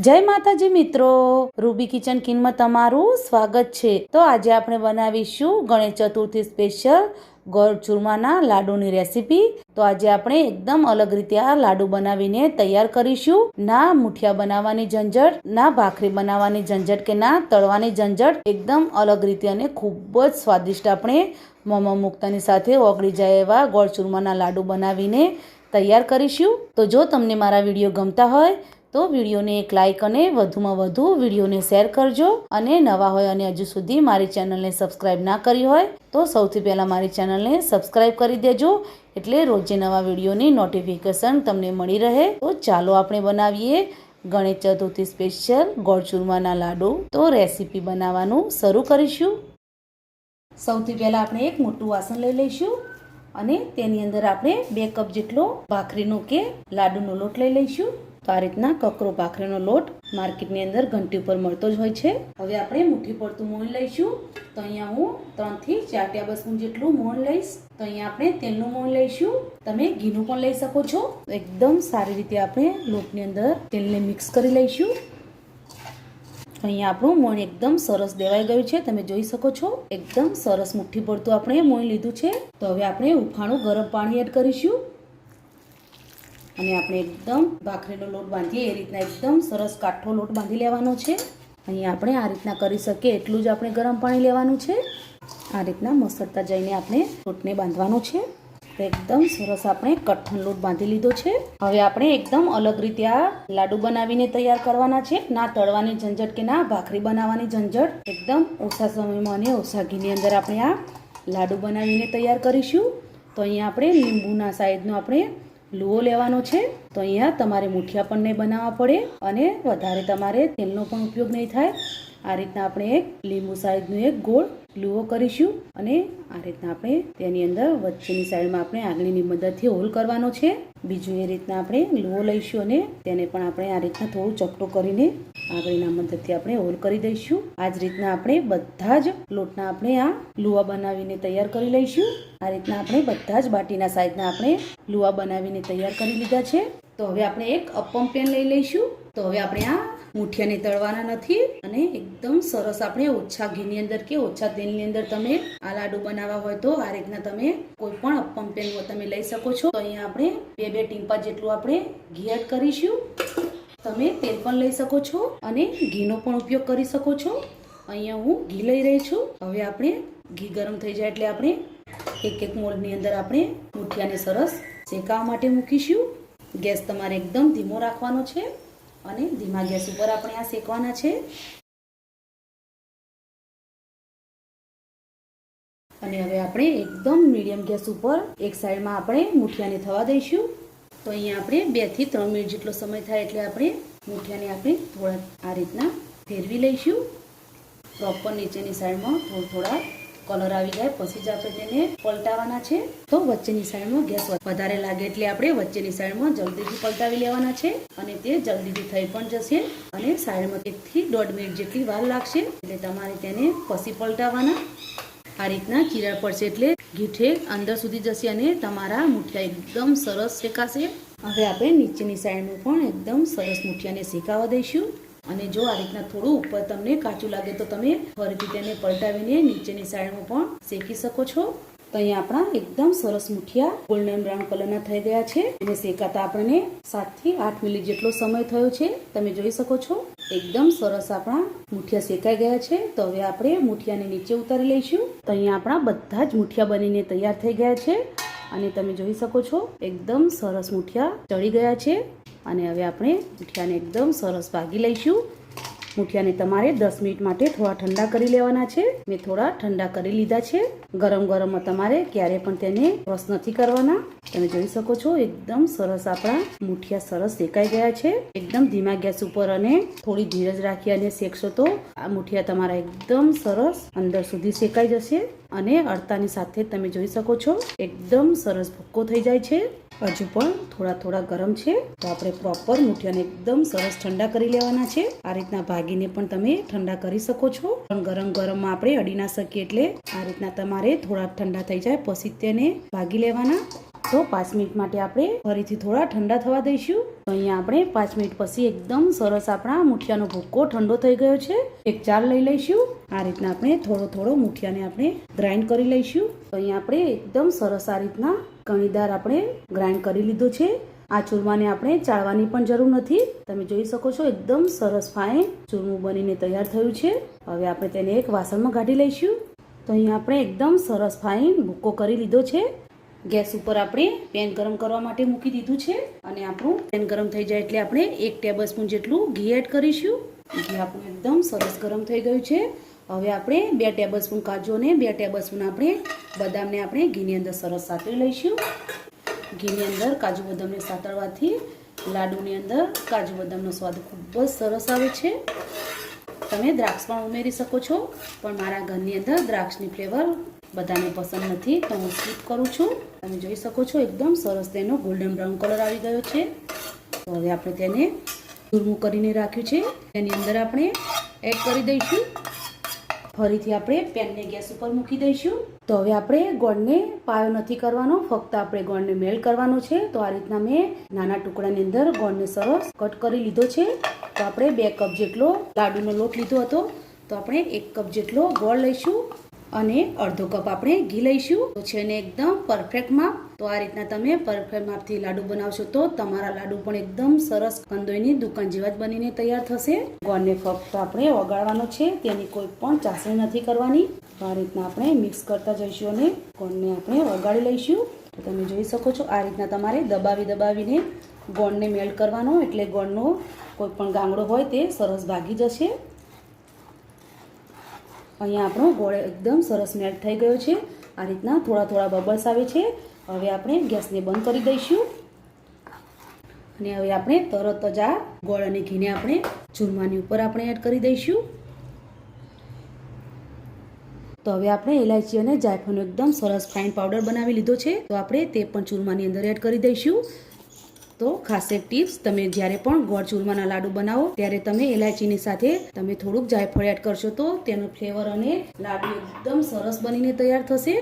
જય માતાજી મિત્રો. રૂબી કિચન કિનમાં તમારું સ્વાગત છે. તો આજે આપણે બનાવીશું ગણેશ ચતુર્થી સ્પેશિયલ ગોળ ચૂરમાના લાડુની રેસીપી. તો આજે આપણે એકદમ અલગ રીતે આ લાડુ બનાવીને તૈયાર કરીશું. ના મુઠિયા બનાવવાની ઝંઝટ, ના ભાખરી બનાવવાની ઝંઝટ કે ના તળવાની ઝંઝટ એકદમ અલગ રીતે અને ખૂબ જ સ્વાદિષ્ટ આપણે મોમો મુક્તાની સાથે ઓગળી જાય એવા ગોળ ચૂરમાના લાડુ બનાવીને તૈયાર કરીશું. તો જો તમને મારા વીડિયો ગમતા હોય તો વિડીયોને એક લાઇક અને વધુમાં વધુ વિડીયોને શેર કરજો. અને નવા હોય અને હજુ સુધી મારી ચેનલને સબસ્ક્રાઈબ ના કરી હોય, તો સૌથી પહેલાં મારી ચેનલને સબસ્ક્રાઈબ કરી દેજો. એટલે રોજે નવા વિડીયોની નોટિફિકેશન તમને મળી રહે. તો ચાલો આપણે બનાવીએ ગણેશ ચતુર્થી સ્પેશિયલ ગોળ ચૂરમાના લાડુ. તો રેસીપી બનાવવાનું શરૂ કરીશું. સૌથી પહેલાં આપણે એક મોટું વાસણ લઈ લઈશું અને તેની અંદર આપણે બે કપ જેટલો ભાખરીનો કે લાડુનો લોટ લઈ લઈશું. તો આ રીતના કકરો ભાખરીનો લોટ માર્કેટની અંદર ઘંટી ઉપર મળતો જ હોય છે. હવે આપણે મુઠ્ઠી પડતું મોણ લઈશું. તો અહીંયા હું ત્રણથી ચાર ટેબલ સ્પૂન જેટલું મોણ લઈશ. તો અહીંયા આપણે તેલનું મોણ લઈશું. તમે ઘીનું પણ લઈ શકો છો. એકદમ સારી રીતે આપણે લોટની અંદર તેલને મિક્સ કરી લઈશું. અહીંયા આપણું મોણ એકદમ સરસ દેવાઈ ગયું છે. તમે જોઈ શકો છો. એકદમ સરસ મુઠ્ઠી પડતું આપણે મોણ લીધું છે. તો હવે આપણે ઉફાણું ગરમ પાણી એડ કરીશું. અને આપણે એકદમ ભાખરીનો લોટ બાંધીએ, એ રીતના એકદમ સરસ કાઠો લોટ બાંધી લેવાનો છે. અહીંયા આપણે આ રીતના કરી શકીએ, એટલું જ આપણે ગરમ પાણી લેવાનું છે. આ રીતના મસળતા જઈને આપણે લોટને બાંધવાનો છે. તો એકદમ સરસ આપણે કઠણ લોટ બાંધી લીધો છે. હવે આપણે એકદમ અલગ રીતે આ લાડુ બનાવીને તૈયાર કરવાના છે. ના તળવાની ઝંઝટ કે ના ભાખરી બનાવવાની ઝંઝટ. એકદમ ઓછા સમયમાં અને ઓછા ઘીની અંદર આપણે આ લાડુ બનાવીને તૈયાર કરીશું. તો અહીંયા આપણે લીંબુના સાઈઝનો આપણે લુઓ લેવાનો છે, તો અહીંયા તમારે મુઠિયા પણ નહીં બનાવવા પડે અને વધારે તમારે તેલનો પણ ઉપયોગ નહીં થાય. આ રીતના આપણે એક લીંબુ સાઈઝનું એક ગોળ લુઓ કરીશું અને આ રીતના આપણે તેની અંદર વચ્ચેની સાઈડમાં આપણે આગળની મદદથી હોલ કરવાનો છે. બીજું એ રીતના આપણે લુઓ લઈશું અને તેને પણ આપણે આ રીતના થોડું ચપટું કરીને આગળના મદદથી આપણે હોલ કરી દઈશું. આ જ રીતના આપણે બધા જ લોટના આપણે આ લુવા બનાવીને તૈયાર કરી લઈશું. આ રીતના આપણે બધા જ બાટીના સાઈઝના આપણે લુવા બનાવીને તૈયાર કરી લીધા છે. તો હવે આપણે એક અપમ પેન લઈ લઈશું. તો હવે આપણે આ મુઠિયાને તળવાના નથી અને એકદમ સરસ આપણે ઓછા ઘીની અંદર કે ઓછા તેલની અંદર તમે આ લાડુ બનાવવા હોય તો આ રીતના તમે કોઈ પણ અપમ પેન તમે લઈ શકો છો. તો અહીંયા આપણે બે બે ટીમ્પા જેટલું આપણે ઘી એડ કરીશું. તમે તેલ પણ લઈ શકો છો અને ઘીનો પણ ઉપયોગ કરી શકો છો. અહીંયા હું ઘી લઈ રહી છું. હવે આપણે ઘી ગરમ થઈ જાય એટલે આપણે એક એક મોલ્ડની અંદર આપણે મુઠિયાને સરસ શેકાવા માટે મૂકીશું. ગેસ તમારે એકદમ ધીમો રાખવાનો છે અને ધીમા ગેસ ઉપર આપણે આ શેકવાના છે. અને હવે આપણે એકદમ મીડિયમ ગેસ ઉપર એક સાઈડમાં આપણે મુઠિયાને થવા દઈશું. તો અહીંયા આપણે બેથી ત્રણ મિનિટ જેટલો સમય થાય એટલે આપણે મૂઠિયાને આપણે થોડા આ રીતના ફેરવી લઈશું. પ્રોપર નીચેની સાઈડમાં થોડા થોડા કલર આવી જાય, પછી જ આપણે તેને પલટાવવાના છે. તો વચ્ચેની સાઈડમાં ગેસ વધારે લાગે એટલે આપણે વચ્ચેની સાઈડમાં જલ્દીથી પલટાવી લેવાના છે અને તે જલ્દીથી થઈ પણ જશે અને સાઈડમાં એકથી દોઢ મિનિટ જેટલી વાર લાગશે એટલે તમારે તેને પછી પલટાવવાના આ રીતના ચીરા પડશે એટલે ઘીઠે અંદર સુધી જશે અને તમારા મુઠિયા એકદમ સરસ શેકાશે. હવે આપણે નીચેની સાઈડનું પણ એકદમ સરસ મુઠિયાને શેકાવા દઈશું. અને જો આ રીતના થોડું ઉપર તમને કાચું લાગે તો તમે ફરીથી તેને પલટાવીને નીચેની સાઈડમાં પણ શેકી શકો છો. તો અહીંયા આપણા એકદમ સરસ મુઠિયા ગોલ્ડન બ્રાઉન કલરના થઈ ગયા છે. અને શેકાતા આપણને સાતથી આઠ મિનિટ જેટલો સમય થયો છે. તમે જોઈ શકો છો. એકદમ સરસ આપણા મુઠિયા શેકાઈ ગયા છે. તો હવે આપણે મુઠિયાને નીચે ઉતારી લઈશું. તો અહીંયા આપણા બધા જ મુઠિયા બનીને તૈયાર થઈ ગયા છે. અને તમે જોઈ શકો છો, એકદમ સરસ મુઠિયા ચડી ગયા છે. અને હવે આપણે મુઠિયાને એકદમ સરસ ભાગી લઈશું. મુઠિયાને તમારે દસ મિનિટ માટે થોડા ઠંડા કરી લેવાના છે. મેં થોડા ઠંડા કરી લીધા છે. ગરમ ગરમમાં તમારે ક્યારે પણ તેને રસ નથી કરવાના. તમે જોઈ શકો છો, એકદમ સરસ આપણા મુઠિયા સરસ શેકાઈ ગયા છે. એકદમ ધીમા ગેસ ઉપર અને થોડી ધીરજ રાખી અને શેકશો તો આ મુઠિયા તમારા એકદમ સરસ અંદર સુધી શેકાઈ જશે. અને અડતાની સાથે તમે જોઈ શકો છો, એકદમ સરસ ભૂક્કો થઈ જાય છે. હજુ પણ થોડા થોડા ગરમ છે. તો આપણે પ્રોપર મુઠિયાને એકદમ સરસ ઠંડા કરી લેવાના છે. આ રીતના ભાગીને પણ તમે ઠંડા કરી શકો છો. પણ ગરમ ગરમમાં આપણે અડી ના શકીએ એટલે આ રીતના તમારે થોડા ઠંડા થઈ જાય. પછી તેને ભાગી લેવાના. તો પાંચ મિનિટ માટે આપણે ફરીથી થોડા ઠંડા થવા દઈશું. તો અહીંયા આપણે પાંચ મિનિટ પછી એકદમ સરસ આપણા મુઠિયાનો ભૂક્કો ઠંડો થઈ ગયો છે. એક ચાર લઈ લઈશું. આ રીતના આપણે થોડો થોડો મુઠિયાને આપણે ગ્રાઇન્ડ કરી લઈશું. તો અહીંયા આપણે એકદમ સરસ આ રીતના કણીદાર આપણે ગ્રાઇન્ડ કરી લીધો છે. આ ચૂરમાને આપણે ચાળવાની પણ જરૂર નથી. તમે જોઈ શકો છો એકદમ સરસ ફાઇન ચૂરમું બનીને તૈયાર થયું છે. હવે આપણે તેને એક વાસણમાં કાઢી લઈશું. તો અહીંયા આપણે એકદમ સરસ ફાઇન ભૂક્કો કરી લીધો છે. ગેસ ઉપર આપણે પેન ગરમ કરવા માટે મૂકી દીધું છે અને આપણું પેન ગરમ થઈ જાય એટલે આપણે એક ટેબલ સ્પૂન જેટલું ઘી એડ કરીશું. ઘી આપણું એકદમ સરસ ગરમ થઈ ગયું છે. હવે આપણે બે ટેબલ સ્પૂન કાજુ અને બે ટેબલ સ્પૂન આપણે બદામને આપણે ઘીની અંદર સરસ સાતળી લઈશું. ઘીની અંદર કાજુ બદામને સાતળવાથી લાડુની અંદર કાજુ બદામનો સ્વાદ ખૂબ જ સરસ આવે છે. તમે દ્રાક્ષ પણ ઉમેરી શકો છો, પણ મારા ઘરની અંદર દ્રાક્ષની ફ્લેવર બધાને પસંદ નથી, તો હું સ્કીપ કરું છું. તમે જોઈ શકો છો, એકદમ સરસ તેનો ગોલ્ડન બ્રાઉન કલર આવી ગયો છે. તો હવે આપણે તેને ચૂરમું કરીને રાખ્યું છે. તેની અંદર આપણે એડ કરી દઈશું. ફરીથી આપણે પેનને ગેસ ઉપર મૂકી દઈશું. તો હવે આપણે ગોળને પાયો નથી કરવાનો, ફક્ત આપણે ગોળને મેલ્ટ કરવાનો છે. તો આ રીતના મેં નાના ટુકડાની અંદર ગોળને સરસ કટ કરી લીધો છે. તો આપણે બે કપ જેટલો લાડુનો લોટ લીધો હતો. તો આપણે એક કપ જેટલો ગોળ લઈશું. અને અડધો કપ આપણે ઘી લઈશું. છે ને એકદમ પરફેક્ટ માપ. તો આ રીતના તમે પરફેક્ટ માપથી લાડુ બનાવશો તો તમારા લાડુ પણ એકદમ સરસ કંદોઈની દુકાન જેવા જ બનીને તૈયાર થશે. ગોળને ફક્ત આપણે ઓગાળવાનો છે, તેની કોઈ પણ ચાસણી નથી કરવાની. તો આ રીતના આપણે મિક્સ કરતા જઈશું અને ગોળને આપણે ઓગાળી લઈશું. તો તમે જોઈ શકો છો, આ રીતના તમારે દબાવી દબાવીને ગોળને મેલ્ટ કરવાનો. એટલે ગોળનો કોઈ પણ ગાંગડો હોય તે સરસ ભાગી જશે. અહીંયા આપણો ગોળ એકદમ સરસ મેલ્ટ થઈ ગયો છે. આ રીતના થોડા થોડા બબલ્સ આવે છે. હવે આપણે ગેસને બંધ કરી દઈશું. અને હવે આપણે તરત જ આ ગોળ અને ઘીને આપણે ચૂરમાની ઉપર આપણે એડ કરી દઈશું. તો હવે આપણે ઇલાયચી અને જાયફળનો એકદમ સરસ ફાઇન પાવડર બનાવી લીધો છે. તો આપણે તે પણ ચૂરમાની અંદર એડ કરી દઈશું. તો ખાસ એક ટિપ્સ તમે જ્યારે પણ ગોળ ચૂરમાના લાડુ બનાવો, ત્યારે તમે ઇલાયચીની સાથે તમે થોડુંક જાયફળ એડ કરશો તો તેનું ફ્લેવર અને લાડુ એકદમ સરસ બનીને તૈયાર થશે.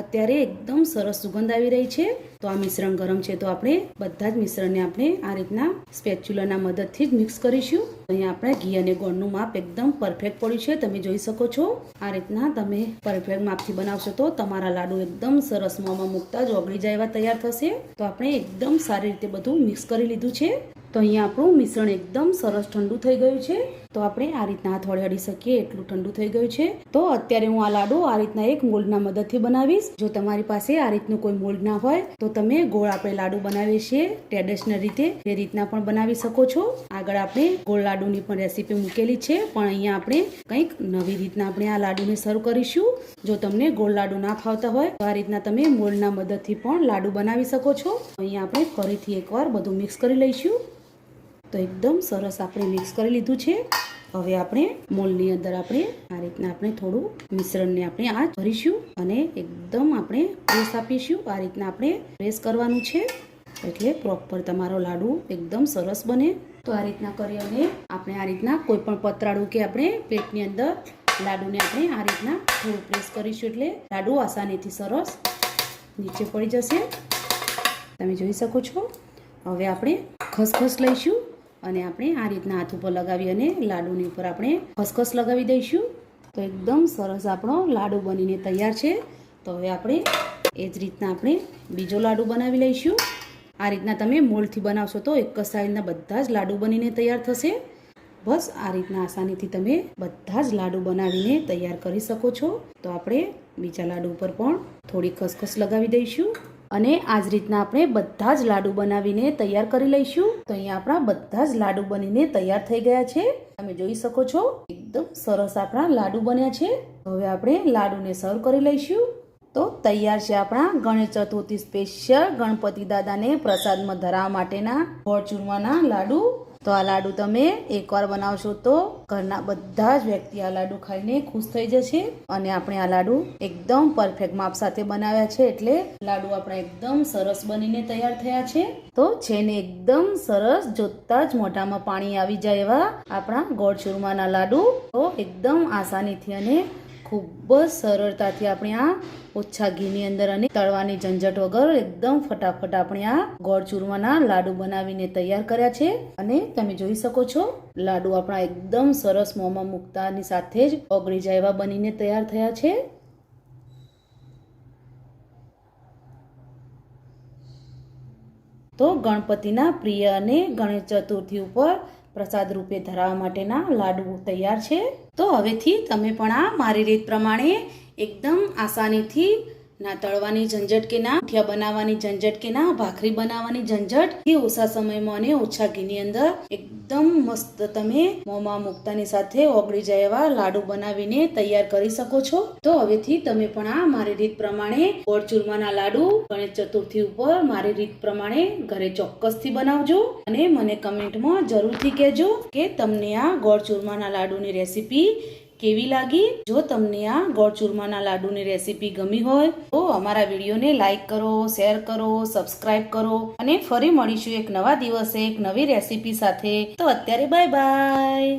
અત્યારે એકદમ સરસ સુગંધ આવી રહી છે. તો આ મિશ્રણ ગરમ છે તો આપણે બધા જ મિશ્રણને આપણે આ રીતના સ્પેચ્યુલાના મદદથી જ મિક્સ કરીશું. અહીંયા આપણે ઘી અને ગોળનું માપ એકદમ પરફેક્ટ પડ્યું છે. તમે જોઈ શકો છો. આ રીતના તમે પરફેક્ટ માપથી બનાવશો તો તમારા લાડુ એકદમ સરસ મોંમાં મૂકતા જ ઓગળી જાય એવા તૈયાર થશે. તો આપણે એકદમ સારી રીતે બધું મિક્સ કરી લીધું છે. તો અહીંયા આપણું મિશ્રણ એકદમ સરસ ઠંડુ થઈ ગયું છે. તો આપણે આ રીતના હાથ વડે અડી શકીએ, એટલું ઠંડુ થઈ ગયું છે. તો અત્યારે હું આ લાડુ આ રીતના એક મોલ્ડના મદદથી બનાવીશ. જો તમારી પાસે આ રીતનું કોઈ મોલ્ડ ના હોય, તો તમે ગોળ આપણે લાડુ બનાવીએ છીએ ટ્રેડિશનલ રીતે. એ રીતના પણ બનાવી શકો છો. આગળ આપણે ગોળ લાડુની પણ રેસીપી મૂકેલી છે, પણ અહીંયા આપણે કંઈક નવી રીતના આપણે આ લાડુને સર્વ કરીશું. જો તમને ગોળ લાડુ ના ફાવતા હોય, તો આ રીતના તમે મોલ્ડના મદદથી પણ લાડુ બનાવી શકો છો. અહીંયા આપણે ફરીથી એકવાર બધું મિક્સ કરી લઈશું. તો એકદમ સરસ આપણે મિક્સ કરી લીધું છે. હવે આપણે મોલની અંદર આપણે આ રીતના આપણે થોડું મિશ્રણને આપણે આ ભરીશું અને એકદમ આપણે પ્રેસ આપીશું. આ રીતના આપણે પ્રેસ કરવાનું છે. એટલે પ્રોપર તમારો લાડુ એકદમ સરસ બને. તો આ રીતના કરી અને આપણે આ રીતના કોઈ પણ પતરાળું કે આપણે પ્લેટની અંદર લાડુને આપણે આ રીતના થોડું પ્રેસ કરીશું એટલે લાડુ આસાનીથી સરસ નીચે પડી જશે. તમે જોઈ શકો છો. હવે આપણે ખસખસ લઈશું. અને આપણે આ રીતના હાથ ઉપર લગાવી અને લાડુની ઉપર આપણે ખસખસ લગાવી દઈશું. તો એકદમ સરસ આપણો લાડુ બનીને તૈયાર છે. તો હવે આપણે એ જ રીતના આપણે બીજો લાડુ બનાવી લઈશું. આ રીતના તમે મોલ્ડથી બનાવશો તો એક જ સાઈઝના બધા જ લાડુ બનીને તૈયાર થશે. બસ આ રીતના આસાનીથી તમે બધા જ લાડુ બનાવીને તૈયાર કરી શકો છો. તો આપણે બીજા લાડુ ઉપર પણ થોડી ખસખસ લગાવી દઈશું. અને આ જ રીતના આપણે બધા જ લાડુ બનાવીને તૈયાર કરી લઈશું. તો અહીંયા આપણા બધા જ લાડુ બનીને તૈયાર થઈ ગયા છે. તમે જોઈ શકો છો, એકદમ સરસ આપણા લાડુ બન્યા છે. હવે આપણે લાડુને સર્વ કરી લઈશું. તો તૈયાર છે આપણા ગણેશ ચતુર્થી સ્પેશિયલ ગણપતિ દાદાને પ્રસાદમાં ધરાવવા માટેના ગોળ ચૂરમાના લાડુ. તો આ લાડુ તમે એકવાર બનાવશો તો ઘરના બધા જ વ્યક્તિ આ લાડુ ખાઈને ખુશ થઈ જશે. અને આપણે આ લાડુ એકદમ પરફેક્ટ માપ સાથે બનાવ્યા છે એટલે લાડુ આપણા એકદમ સરસ બનીને તૈયાર થયા છે. તો છે ને એકદમ સરસ જોતા જ મોઢામાં પાણી આવી જાય એવા આપણા ગોળ ચૂરમાના લાડુ. તો એકદમ આસાનીથી અને ખૂબ જ સરળતાથી આપણે આ ઓછા ઘીની અંદર અને તળવાની ઝંઝટ વગર એકદમ ફટાફટ આપણે આ ગોળ ચૂરમાના લાડુ બનાવીને તૈયાર કર્યા છે. અને તમે જોઈ શકો છો, લાડુ આપણા એકદમ સરસ મોંમાં મૂકતાની સાથે જ ઓગળી જાય એવા બનીને તૈયાર થયા છે. તો ગણપતિના પ્રિય અને ગણેશ ચતુર્થી ઉપર પ્રસાદ રૂપે ધરાવવા માટેના લાડુ તૈયાર છે. તો હવેથી તમે પણ આ મારી રીત પ્રમાણે એકદમ આસાનીથી ના તળવાની ઝંઝટ કે ના મુઠિયા બનાવવાની ઝંઝટ કે ના ભાખરી બનાવવાની ઝંઝટ એ ઓછા સમયમાં અને ઓછા ઘીની અંદર એકદમ મસ્ત તમે મોંમાં મુક્તાની સાથે ઓગળી જાય એવા લાડુ બનાવીને તૈયાર કરી શકો છો. તો હવેથી તમે પણ આ મારી રીત પ્રમાણે ગોળ ચૂરમાના લાડુ ગણેશ ચતુર્થી ઉપર મારી રીત પ્રમાણે ઘરે ચોક્કસથી બનાવજો અને મને કમેન્ટમાં જરૂરથી કહેજો કે તમને આ ગોળ ચૂરમાના લાડુની રેસીપી કેવી લાગી? જો તમને આ ગોળ ચૂરમાના લાડુની રેસીપી ગમી હોય, તો અમારા વિડીયોને લાઈક કરો, શેર કરો, સબસ્ક્રાઇબ કરો અને ફરી મળીશું એક નવા દિવસે એક નવી રેસીપી સાથે. તો અત્યારે બાય બાય.